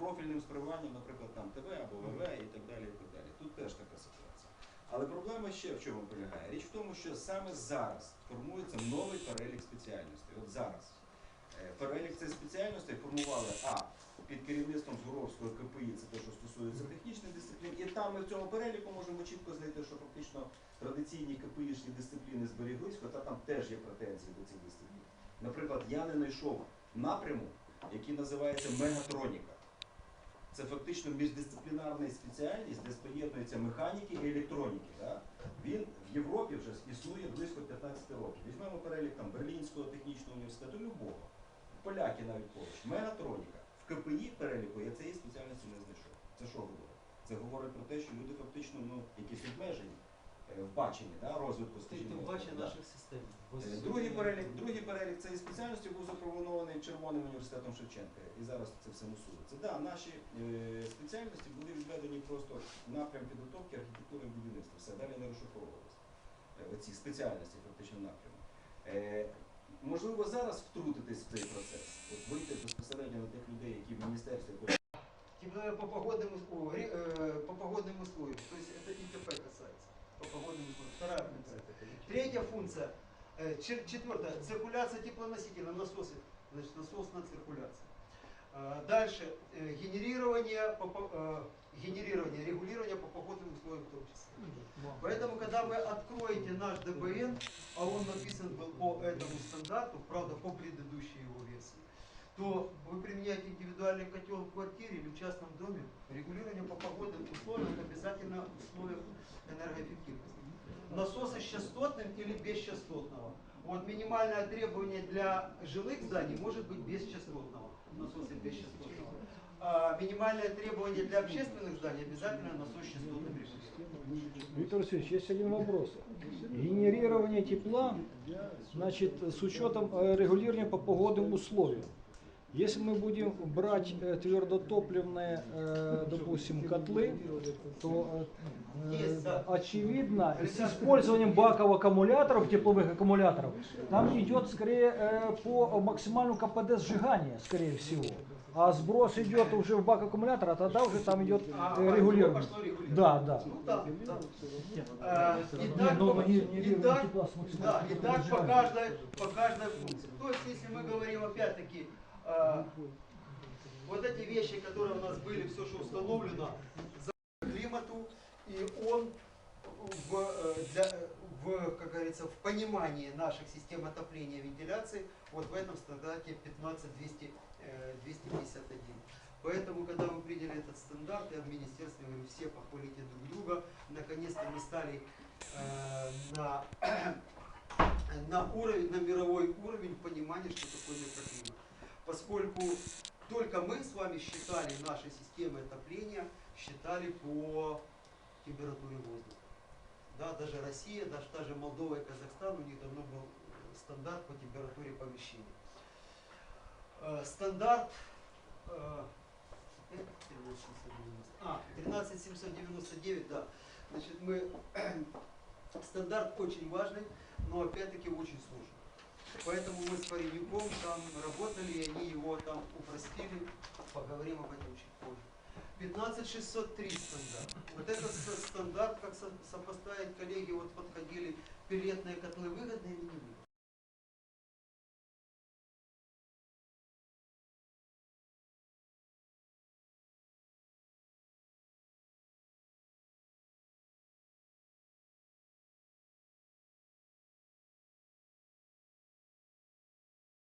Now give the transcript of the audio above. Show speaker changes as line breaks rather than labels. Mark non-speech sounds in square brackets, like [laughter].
профільним спрямуванням, наприклад, там ТВ або ВВ і так далі. і так далі. Тут теж така ситуація. Але проблема ще в чому полягає? Річ в тому, що саме зараз формується новий перелік спеціальностей. От зараз. Е, Перелік цих спеціальностей формували А під керівництвом Згуровського КПІ, це те, що стосується технічних дисциплін. І там ми в цьому переліку можемо чітко знайти, що фактично традиційні КПІшні дисципліни зберіглись, хоча там теж є претензії до цих дисциплін. Наприклад, я не знайшов напряму, який називається мегатроніка. Це фактично міждисциплінарна спеціальність, де споєднуються механіки і електроніки. Да? Він в Європі вже існує близько 15 років. Візьмемо перелік там, Берлінського технічного університету, любого. Поляки навіть поруч. Мегатроніка. В КПІ переліку я цієї спеціальності не знайшов. Це що говорить? Це говорить про те, що люди фактично ну, якісь обмежені в баченні да, розвитку скажімо,
Тим паче
да.
наших систем.
Е, Другий перелік, другий перелік цієї спеціальності був запропонований Червоним університетом Шевченка. І зараз це все мусується. Да, наші е, спеціальності були відведені просто в напрям підготовки архітектури і будівництва. Все далі не розшифровувалися. Е, оці спеціальності фактично напряму. Е, можливо, зараз втрутитись в цей процес, от вийти безпосередньо на тих людей, які в міністерстві хочуть
Типа по погодным, ус- о, ре- э, по погодным условиям. То есть это ИТП касается. По погодным условиям. Вторая функция. Третья функция. э, Четвертая. Циркуляция теплоносителя, насосы. Значит, насосная циркуляция. А, Дальше. э, Генерирование, э, генерирование, регулирование по погодным условиям в том числе. Поэтому, когда вы откроете наш ДБН, а он написан был по этому стандарту, правда, по предыдущей его версии, то вы применяете индивидуальный котел в квартире или в частном доме, регулирование по погодным условиям обязательно в условиях энергоэффективности. Насосы с частотным или бесчастотного. Вот минимальное требование для жилых зданий может быть бесчастотного. Насосы бесчастотного. А минимальное требование для общественных зданий обязательно насос с частотным регулированием.
Виктор Васильевич, есть один вопрос. Генерирование тепла, значит, с учетом э, регулирования по погодным условиям. Если мы будем брать э, твердотопливные, э, допустим, котлы, то э,
да.
очевидно, с использованием баковых аккумуляторов, тепловых аккумуляторов, там идет скорее э, по максимальному КПД сжигания, скорее всего. А сброс идет уже в бак аккумулятора, тогда уже там идет
А,
э,
а,
регулирование.
пошло регулирование.
Да, да.
Ну да, да. А,
Не,
Итак,
но
по-
не- не
итак,
максимальным
да, итак, по каждой, по каждой функции. То есть, если мы говорим опять-таки, а, вот эти вещи, которые у нас были, все, что установлено за климату, и он в, э, для, э, в, как говорится, в понимании наших систем отопления и вентиляции, вот в этом стандарте 15200, э, 251. Поэтому, когда мы приняли этот стандарт, я в министерстве говорю, все похвалите друг друга. Наконец-то мы стали э, на, [clears throat] на уровень, на мировой уровень понимания, что такое микроклимат. Поскольку только мы с вами считали наши системы отопления, считали по температуре воздуха. Да, даже Россия, даже та же Молдова и Казахстан, у них давно был стандарт по температуре помещения. Э, Стандарт э, э, 13790. А, 13799, да. Значит, мы [clears throat] стандарт очень важный, но опять-таки очень сложный. Поэтому мы с пареньком там работали, и они его там упростили. Поговорим об этом чуть позже. 15603 стандарт. Вот этот стандарт, как со- сопоставить, коллеги вот подходили, пелетные котлы выгодны или не выгодны?